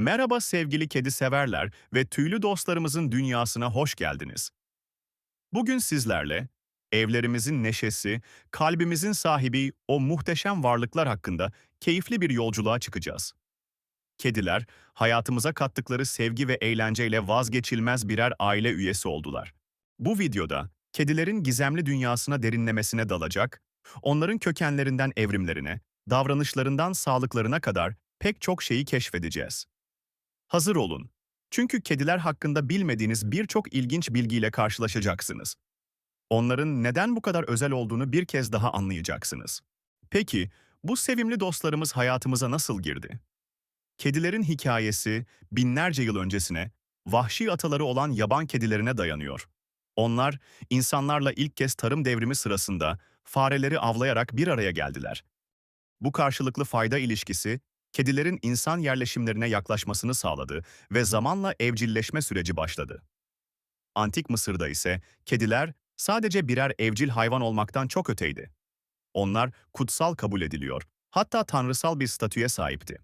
Merhaba sevgili kedi severler ve tüylü dostlarımızın dünyasına hoş geldiniz. Bugün sizlerle evlerimizin neşesi, kalbimizin sahibi o muhteşem varlıklar hakkında keyifli bir yolculuğa çıkacağız. Kediler, hayatımıza kattıkları sevgi ve eğlenceyle vazgeçilmez birer aile üyesi oldular. Bu videoda kedilerin gizemli dünyasına derinlemesine dalacak, onların kökenlerinden evrimlerine, davranışlarından sağlıklarına kadar pek çok şeyi keşfedeceğiz. Hazır olun. Çünkü kediler hakkında bilmediğiniz birçok ilginç bilgiyle karşılaşacaksınız. Onların neden bu kadar özel olduğunu bir kez daha anlayacaksınız. Peki, bu sevimli dostlarımız hayatımıza nasıl girdi? Kedilerin hikayesi binlerce yıl öncesine, vahşi ataları olan yaban kedilerine dayanıyor. Onlar, insanlarla ilk kez tarım devrimi sırasında fareleri avlayarak bir araya geldiler. Bu karşılıklı fayda ilişkisi, kedilerin insan yerleşimlerine yaklaşmasını sağladı ve zamanla evcilleşme süreci başladı. Antik Mısır'da ise kediler sadece birer evcil hayvan olmaktan çok öteydi. Onlar kutsal kabul ediliyor, hatta tanrısal bir statüye sahipti.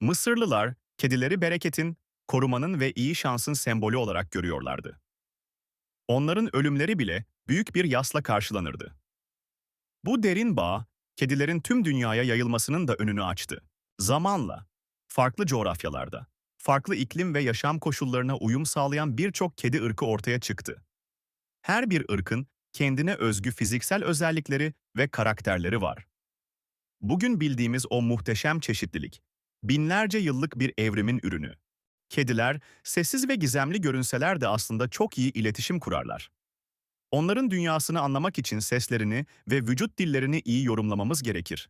Mısırlılar, kedileri bereketin, korumanın ve iyi şansın sembolü olarak görüyorlardı. Onların ölümleri bile büyük bir yasla karşılanırdı. Bu derin bağ, kedilerin tüm dünyaya yayılmasının da önünü açtı. Zamanla, farklı coğrafyalarda, farklı iklim ve yaşam koşullarına uyum sağlayan birçok kedi ırkı ortaya çıktı. Her bir ırkın kendine özgü fiziksel özellikleri ve karakterleri var. Bugün bildiğimiz o muhteşem çeşitlilik, binlerce yıllık bir evrimin ürünü. Kediler, sessiz ve gizemli görünseler de aslında çok iyi iletişim kurarlar. Onların dünyasını anlamak için seslerini ve vücut dillerini iyi yorumlamamız gerekir.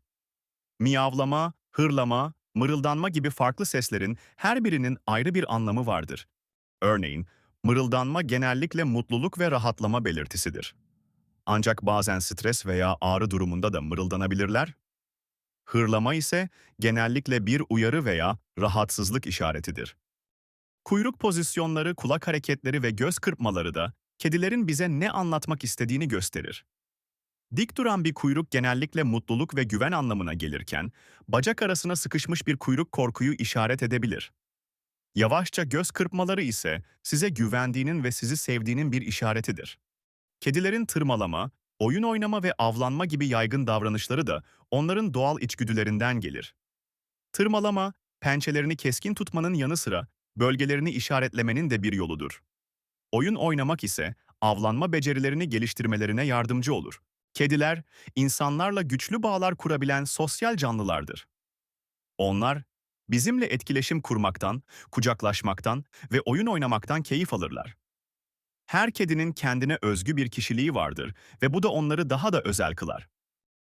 Miyavlama, hırlama, mırıldanma gibi farklı seslerin her birinin ayrı bir anlamı vardır. Örneğin, mırıldanma genellikle mutluluk ve rahatlama belirtisidir. Ancak bazen stres veya ağrı durumunda da mırıldanabilirler. Hırlama ise genellikle bir uyarı veya rahatsızlık işaretidir. Kuyruk pozisyonları, kulak hareketleri ve göz kırpmaları da kedilerin bize ne anlatmak istediğini gösterir. Dik duran bir kuyruk genellikle mutluluk ve güven anlamına gelirken, bacak arasına sıkışmış bir kuyruk korkuyu işaret edebilir. Yavaşça göz kırpmaları ise size güvendiğinin ve sizi sevdiğinin bir işaretidir. Kedilerin tırmalama, oyun oynama ve avlanma gibi yaygın davranışları da onların doğal içgüdülerinden gelir. Tırmalama, pençelerini keskin tutmanın yanı sıra bölgelerini işaretlemenin de bir yoludur. Oyun oynamak ise avlanma becerilerini geliştirmelerine yardımcı olur. Kediler, insanlarla güçlü bağlar kurabilen sosyal canlılardır. Onlar, bizimle etkileşim kurmaktan, kucaklaşmaktan ve oyun oynamaktan keyif alırlar. Her kedinin kendine özgü bir kişiliği vardır ve bu da onları daha da özel kılar.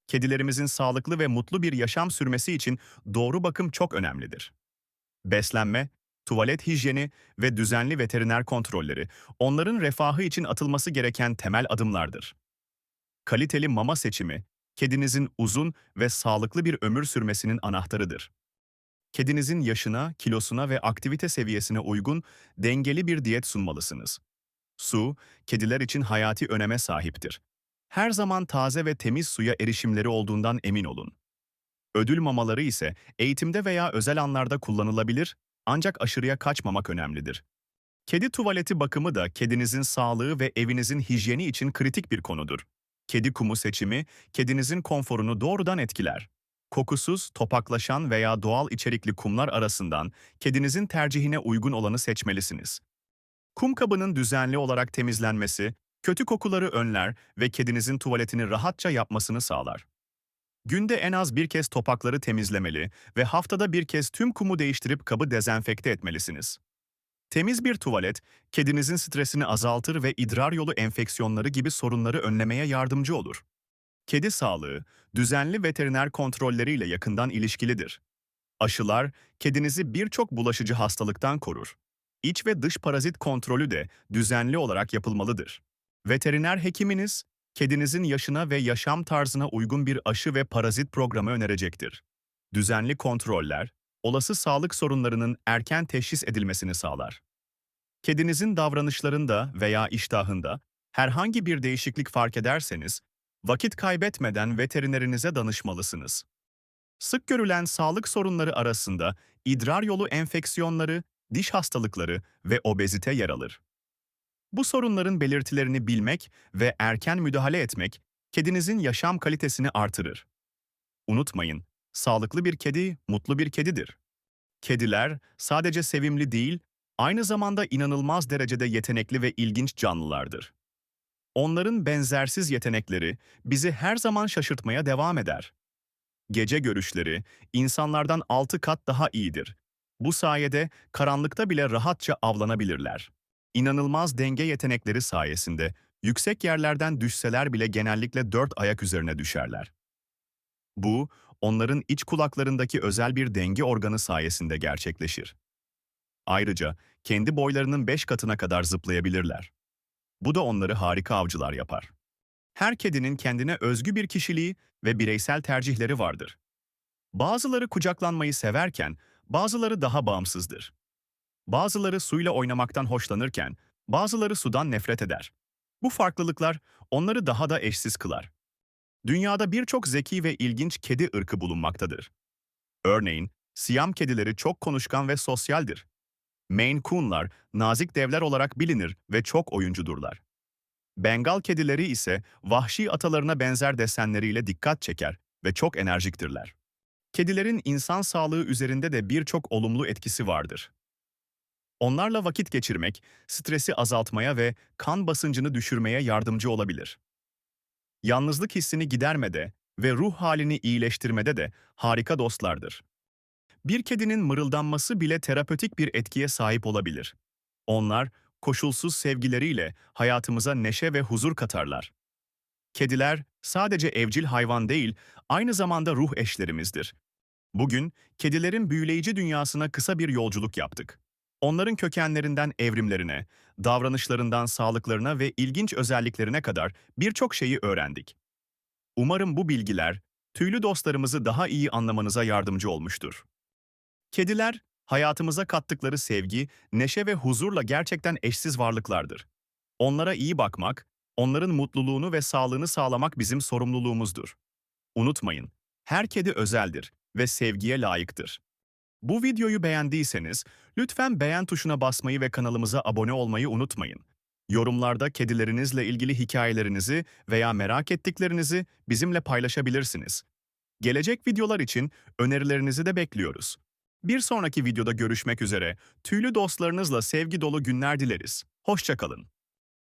Kedilerimizin sağlıklı ve mutlu bir yaşam sürmesi için doğru bakım çok önemlidir. Beslenme, tuvalet hijyeni ve düzenli veteriner kontrolleri onların refahı için atılması gereken temel adımlardır. Kaliteli mama seçimi, kedinizin uzun ve sağlıklı bir ömür sürmesinin anahtarıdır. Kedinizin yaşına, kilosuna ve aktivite seviyesine uygun dengeli bir diyet sunmalısınız. Su, kediler için hayati öneme sahiptir. Her zaman taze ve temiz suya erişimleri olduğundan emin olun. Ödül mamaları ise eğitimde veya özel anlarda kullanılabilir ancak aşırıya kaçmamak önemlidir. Kedi tuvaleti bakımı da kedinizin sağlığı ve evinizin hijyeni için kritik bir konudur. Kedi kumu seçimi, kedinizin konforunu doğrudan etkiler. Kokusuz, topaklaşan veya doğal içerikli kumlar arasından kedinizin tercihine uygun olanı seçmelisiniz. Kum kabının düzenli olarak temizlenmesi, kötü kokuları önler ve kedinizin tuvaletini rahatça yapmasını sağlar. Günde en az bir kez topakları temizlemeli ve haftada bir kez tüm kumu değiştirip kabı dezenfekte etmelisiniz. Temiz bir tuvalet, kedinizin stresini azaltır ve idrar yolu enfeksiyonları gibi sorunları önlemeye yardımcı olur. Kedi sağlığı, düzenli veteriner kontrolleriyle yakından ilişkilidir. Aşılar, kedinizi birçok bulaşıcı hastalıktan korur. İç ve dış parazit kontrolü de düzenli olarak yapılmalıdır. Veteriner hekiminiz, kedinizin yaşına ve yaşam tarzına uygun bir aşı ve parazit programı önerecektir. Düzenli kontroller, olası sağlık sorunlarının erken teşhis edilmesini sağlar. Kedinizin davranışlarında veya iştahında herhangi bir değişiklik fark ederseniz, vakit kaybetmeden veterinerinize danışmalısınız. Sık görülen sağlık sorunları arasında idrar yolu enfeksiyonları, diş hastalıkları ve obezite yer alır. Bu sorunların belirtilerini bilmek ve erken müdahale etmek kedinizin yaşam kalitesini artırır. Unutmayın, sağlıklı bir kedi mutlu bir kedidir. Kediler sadece sevimli değil, aynı zamanda inanılmaz derecede yetenekli ve ilginç canlılardır. Onların benzersiz yetenekleri bizi her zaman şaşırtmaya devam eder. Gece görüşleri insanlardan 6 kat daha iyidir. Bu sayede karanlıkta bile rahatça avlanabilirler. İnanılmaz denge yetenekleri sayesinde yüksek yerlerden düşseler bile genellikle dört ayak üzerine düşerler. Bu, onların iç kulaklarındaki özel bir denge organı sayesinde gerçekleşir. Ayrıca kendi boylarının 5 katına kadar zıplayabilirler. Bu da onları harika avcılar yapar. Her kedinin kendine özgü bir kişiliği ve bireysel tercihleri vardır. Bazıları kucaklanmayı severken, bazıları daha bağımsızdır. Bazıları suyla oynamaktan hoşlanırken, bazıları sudan nefret eder. Bu farklılıklar onları daha da eşsiz kılar. Dünyada birçok zeki ve ilginç kedi ırkı bulunmaktadır. Örneğin, Siyam kedileri çok konuşkan ve sosyaldir. Maine Coon'lar nazik devler olarak bilinir ve çok oyuncudurlar. Bengal kedileri ise vahşi atalarına benzer desenleriyle dikkat çeker ve çok enerjiktirler. Kedilerin insan sağlığı üzerinde de birçok olumlu etkisi vardır. Onlarla vakit geçirmek, stresi azaltmaya ve kan basıncını düşürmeye yardımcı olabilir. Yalnızlık hissini gidermede ve ruh halini iyileştirmede de harika dostlardır. Bir kedinin mırıldanması bile terapötik bir etkiye sahip olabilir. Onlar, koşulsuz sevgileriyle hayatımıza neşe ve huzur katarlar. Kediler sadece evcil hayvan değil, aynı zamanda ruh eşlerimizdir. Bugün kedilerin büyüleyici dünyasına kısa bir yolculuk yaptık. Onların kökenlerinden evrimlerine, davranışlarından sağlıklarına ve ilginç özelliklerine kadar birçok şeyi öğrendik. Umarım bu bilgiler tüylü dostlarımızı daha iyi anlamanıza yardımcı olmuştur. Kediler, hayatımıza kattıkları sevgi, neşe ve huzurla gerçekten eşsiz varlıklardır. Onlara iyi bakmak, onların mutluluğunu ve sağlığını sağlamak bizim sorumluluğumuzdur. Unutmayın, her kedi özeldir ve sevgiye layıktır. Bu videoyu beğendiyseniz, lütfen beğen tuşuna basmayı ve kanalımıza abone olmayı unutmayın. Yorumlarda kedilerinizle ilgili hikayelerinizi veya merak ettiklerinizi bizimle paylaşabilirsiniz. Gelecek videolar için önerilerinizi de bekliyoruz. Bir sonraki videoda görüşmek üzere, tüylü dostlarınızla sevgi dolu günler dileriz. Hoşçakalın.